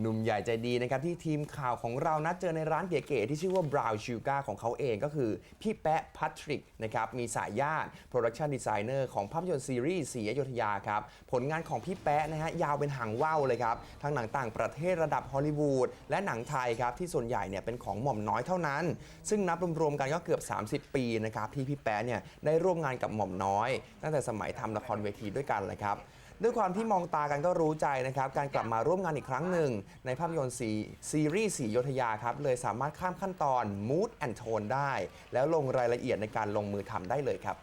หนุ่มใหญ่ใจดีนะครับที่ทีมข่าวของเรานัดเจอในร้านเก๋ๆที่ชื่อว่า Brown Sugar ของเขาเองก็คือ พี่แปะพัทริกนะครับมีสายญาติโปรดักชันดีไซเนอร์ของภาพยนตร์ซีรีส์สีอยุธยาครับ ผลงานของพี่แปะนะฮะยาวเป็นหางว่าวเลยครับ ทั้งหนังต่างประเทศระดับฮอลลีวูดและหนังไทยครับ ที่ส่วนใหญ่เนี่ยเป็นของหม่อมน้อยเท่านั้น ซึ่งนับรวมๆกันก็เกือบ 30 ปีนะครับที่พี่แปะเนี่ยได้ร่วมงานกับหม่อมน้อย ตั้งแต่สมัยทำละครเวทีด้วยกันเลยครับ ด้วยความที่มองตากันก็รู้ใจนะครับ การกลับมาร่วมงานอีกครั้งหนึ่ง ในภาพยนตร์ซีซีรีส์สีโยธยาครับ เลยสามารถข้ามขั้นตอน mood and tone ได้ แล้วลงรายละเอียดในการลงมือทำได้เลยครับ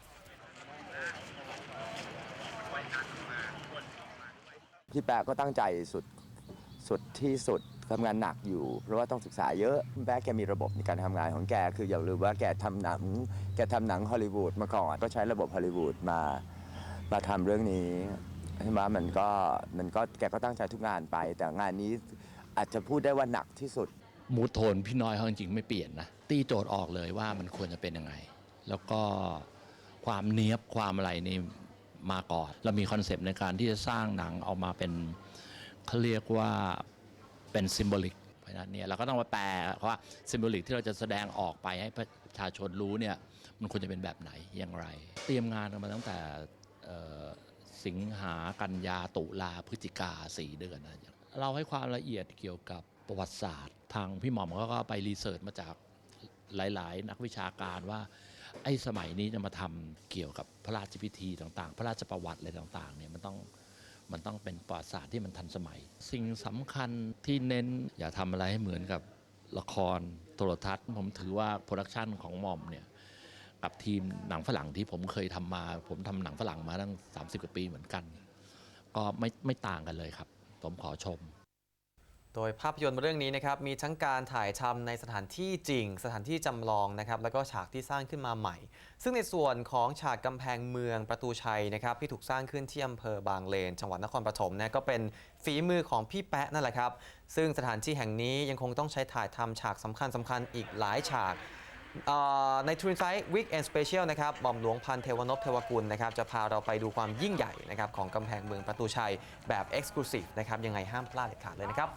พี่แปะก็ตั้งใจสุดสุดที่สุดทำงานหนักอยู่ เพราะว่าต้องศึกษาเยอะพี่แปะแกมีระบบในการทำงานของแก คืออย่าลืมว่าแกทำหนัง แกทำหนังฮอลลีวูดมาก่อน ก็ใช้ระบบฮอลลีวูดมา มาทำเรื่องนี้ ใช่ไหมมันก็มันก็แกก็ตั้งใจทุกงานไป แต่งานนี้อาจจะพูดได้ว่าหนักที่สุด มูดโทนพี่น้อยเขาจริงๆไม่เปลี่ยนนะ ตีโจทย์ออกเลยว่ามันควรจะเป็นยังไง แล้วก็ความเนี้ยบความอะไรนี่มาก่อน เรามีคอนเซปต์ในการที่จะสร้างหนังออกมาเป็นเขาเรียกว่าเป็นซิมโบลิกเพราะฉะนั้นเนี่ยเราก็ต้องมาแปลว่าซิมโบลิกที่เราจะแสดงออกไปให้ประชาชนรู้เนี่ยมันควรจะเป็นแบบไหนอย่างไร เตรียมงานกันมาตั้งแต่ สิงหากันยาตุลาพฤศจิกาสี่เดือนนะเราให้ความละเอียดเกี่ยวกับประวัติศาสตร์ ทางพี่หม่อมเขาก็ไปรีเสิร์ชมาจากหลาย ๆ นักวิชาการว่า ไอ้สมัยนี้จะมาทำเกี่ยวกับพระราชพิธีต่าง ๆ พระราชประวัติอะไรต่าง ๆ เนี่ยมันต้องมันต้องเป็นประวัติศาสตร์ที่มันทันสมัย สิ่งสำคัญที่เน้นอย่าทำอะไรให้เหมือนกับละครโทรทัศน์ ผมถือว่าโปรดักชันของหม่อมเนี่ย กับทีมหนังฝรั่งที่ผมเคยทำมา ผมทำหนังฝรั่งมาตั้ง 30 กว่าปีเหมือนกัน ก็ไม่ไม่ต่างกันเลยครับ ผมขอชม โดยภาพยนตร์เรื่องนี้นะครับมีทั้งการถ่ายทำในสถานที่จริง สถานที่จำลองนะครับแล้วก็ฉากที่สร้างขึ้นมาใหม่ ซึ่งในส่วนของฉากกำแพงเมืองประตูชัยนะครับที่ถูกสร้างขึ้นที่อำเภอบางเลน จังหวัดนครปฐมนะก็เป็นฝีมือของพี่แปะนั่นแหละครับซึ่งสถานที่แห่งนี้ยังคงต้องใช้ถ่ายทำฉากสำคัญสคัญอีกหลายฉาก ในทูนไซต์วิกแอนด์สเปเชียลนะครับหม่อมหลวงพันเทวนพเทวกุลนะครับจะพาเราไปดูความยิ่งใหญ่นะครับของกำแพงเมืองประตูชัยแบบเอ็กซ์คลูซีฟนะครับยังไงห้ามพลาดเด็ดขาดเลยนะครับ